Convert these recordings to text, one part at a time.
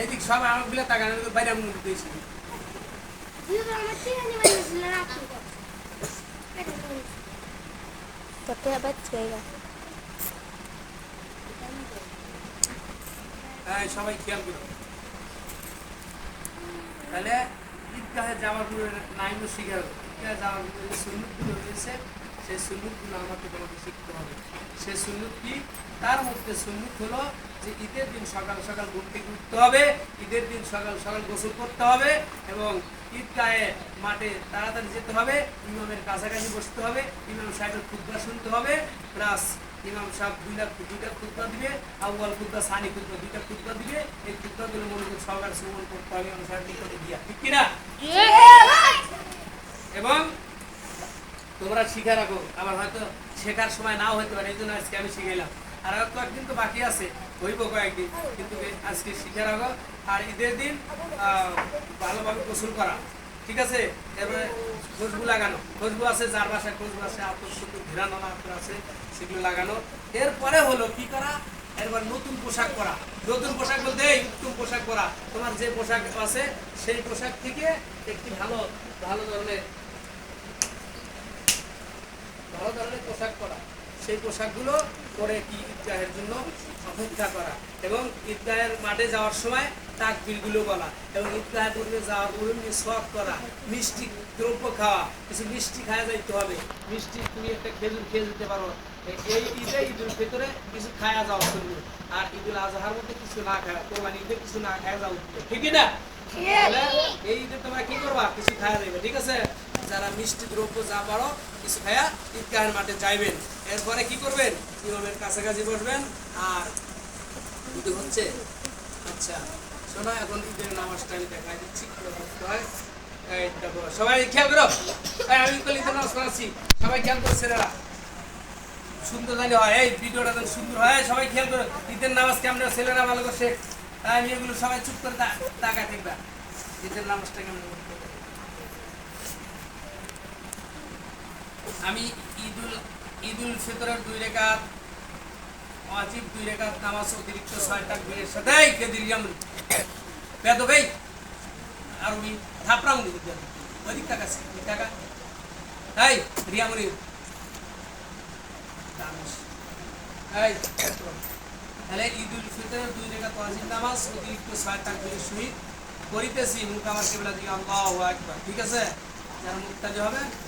এইদিক সব আমারগুলো তাকানো বাইরে আমি নিতে এসেছি তোকে আবার হ্যাঁ সবাই খেয়াল করো। তাহলে ঈদগাহে যাওয়ার নাইমও শিখে ঈদগাহে যাওয়ার সুন্নতগুলো রয়েছে। সেই সুন্নতগুলো আমাকে তোমাকে শিখতে হবে। সেই সুন্নত কি? তার মধ্যে সুন্নত হলো যে ঈদের দিন সকাল সকাল ঘুম থেকে উঠতে হবে ঈদের দিন সকাল সকাল গোসল করতে হবে এবং ঈদগাহে মাঠে তাড়াতাড়ি যেতে হবে ইমামের কাছাকাছি বসতে হবে ইমাম সাহেবের খুদ্া শুনতে হবে প্লাস ইমাম সাহেব দুইটা দুইটা খুদ্া দিবে আউয়াল খুদ্া সানি খুদ্া দুইটা খুদ্া দিবে এই খুদ্াগুলো মনোযোগ সহকারে শ্রবণ করতে হবে ইমাম সাহেব নিকটে দিয়া ঠিক কিনা? এবং তোমরা শিখে রাখো। আবার হয়তো শেখার সময় নাও হতে পারে এই জন্য আজকে আমি শিখাইলাম। আর কয়েকদিন তো বাকি আছে, হইব কয়েকদিন, কিন্তু আজকে শিখে রাখো। আর ঈদের দিন ভালোভাবে গোসল করা, ঠিক আছে? এবারে খুশবু লাগানো খুশবু আছে, যার বাসায় খুশবু আছে, আতর সুন্দর ঘেরানো আতর আছে, সেগুলো লাগানো। এরপরে হলো কি করা? এরপর নতুন পোশাক পরা। নতুন পোশাক বলতে এই উত্তম পোশাক পরা। তোমার যে পোশাক আছে, সেই পোশাক থেকে একটি ভালো ভালো ধরনের ভালো ধরনের পোশাক পরা। সেই পোশাকগুলো পরে কি ঈদগাহের জন্য অপেক্ষা করা এবং ঈদগাহের মাঠে যাওয়ার সময় তাকবিরগুলো বলা এবং ঈদগাহে পূর্বে যাওয়ার পূর্বে সব করা মিষ্টি দ্রব্য খাওয়া কিছু মিষ্টি খাওয়া যাইতে হবে। মিষ্টি তুমি একটা খেজুর খেয়ে যেতে পারো। এই ঈদে ঈদুল ফিতরে কিছু খাওয়া যাওয়া করবে আর ঈদুল আজহার মধ্যে কিছু না খাওয়া কোরবানি ঈদে কিছু না খাওয়া যাওয়া ঠিক না? এই ঈদে তোমরা কি করবা? কিছু খাওয়া যাবে ঠিক আছে? যারা মিষ্টি দ্রব্য যা পারো, কিছু খায়া ঈদগাহের মাঠে যাইবেন। এরপরে কি করবেন? ইমামের কাছাকাছি বসবেন? আর দুটো হচ্ছে? আচ্ছা শোনো, এখন ঈদের নামাজটা আমি দেখাই দিচ্ছি সবাই খেয়াল করো। আমি তো ঈদের নামাজ পড়াচ্ছি। সবাই খেয়াল করো, ছেলেরা। সুন্দর জানি হয়। এই, ভিডিওটা যেন সুন্দর হয়। সবাই খেয়াল করো, ঈদের নামাজ কেমন ছেলেরা ভালো করে শেখ তাই মেয়েগুলো সবাই চুপ করে তাকায় দেখবা ঈদের নামাজটা কেমন করতে হবে। আমি ঈদুল ঈদুল ফিতরের দুই রেখাত, ওয়াজিব দুই রেখাত নামাজ অতিরিক্ত ছয় তাকবীরের সাথে, এই কে দিলাম বেদ ভাই আর আমি থাপড়াম দেন ওদিক টাকা ওই টাকা এই রিয়ামনি এই, তাহলে ঈদুল ফিতরের দুই রেখাত ওয়াজিব নামাজ অতিরিক্ত ছয় তাকবীরের সহিত করিতেছি। মুখ আমার কেবলা দিকে আল্লাহু আকবার। ঠিক আছে? যারা মুক্তাজি হবে তারা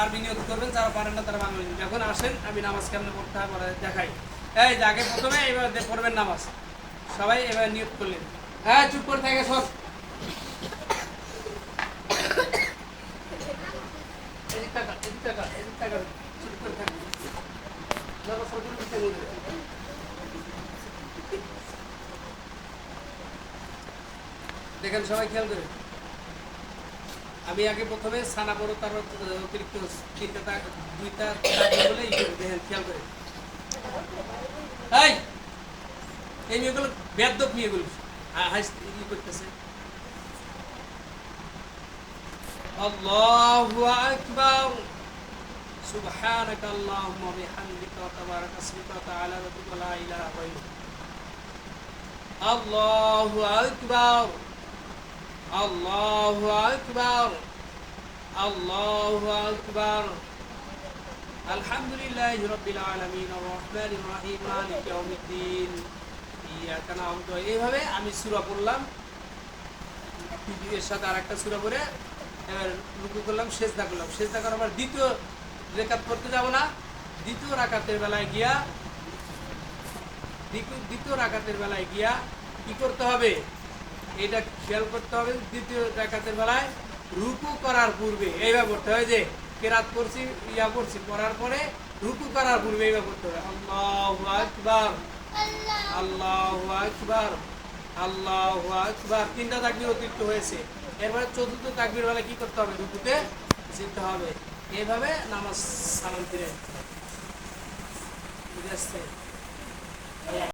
আরবি নিয়োগ করবেন, যারা পারেন না তারা বাংলা যখন আসেন, আমি নামাজ কেমনে পড়তে হয় দেখাই। এই যে প্রথমে, এবার পড়বেন নামাজ। সবাই এবার নিয়োগ করলেন। হ্যাঁ চুপ করে থাকে সব। দেখেন সবাই খেয়াল করে। আমি আগে প্রথমে সানা বড় তার অতিরিক্ত তিনটা দুইটা বলে খেয়াল করে। এই এই মেয়েগুলো বেদ্যপ মেয়েগুলো। ই করতেছে। আকবার। সুবহানাকা আল্লাহুম্মা ওয়া বিহামদিকা ওয়া তাবারাকা ইসমুকা ওয়া তাআলা রাব্বুকা লা ইলাহা গায়রুক আল্লাহু আকবার আল্লাহু আকবার আলহামদুলিল্লাহি রাব্বিল আলামিন আর রহমানির রহিম মালিক ইয়াউমিদ্দিন ইয়াকা না'বুদু এইভাবে আমি সূরা পড়লাম। এর সাথে আরেকটা সূরা পড়ে এবার রুকু করলাম, সেজদা করলাম। সেজদা করার পর দ্বিতীয় রেখাত করতে যাব না। দ্বিতীয় রাকাতের বেলায় গিয়া দ্বিতীয় রাকাতের বেলায় গিয়া কি করতে হবে? এটা খেয়াল করতে হবে, দ্বিতীয় রাকাতের বেলায় রুকু করার পূর্বে এইভাবে করতে হবে যে কেরাত করছি ইয়া করছি করার পরে রুকু করার পূর্বে এইভাবে করতে হবে আল্লাহ আকবার, আল্লাহু আকবার আল্লাহু আকবার। তিনটা তাকবীর অতিরিক্ত হয়েছে। এরপরে চতুর্থ তাকবীর বেলা কি করতে হবে? রুকুতে যেতে হবে। এইভাবে নামাজ সালাম ফিরে বুঝে আসছে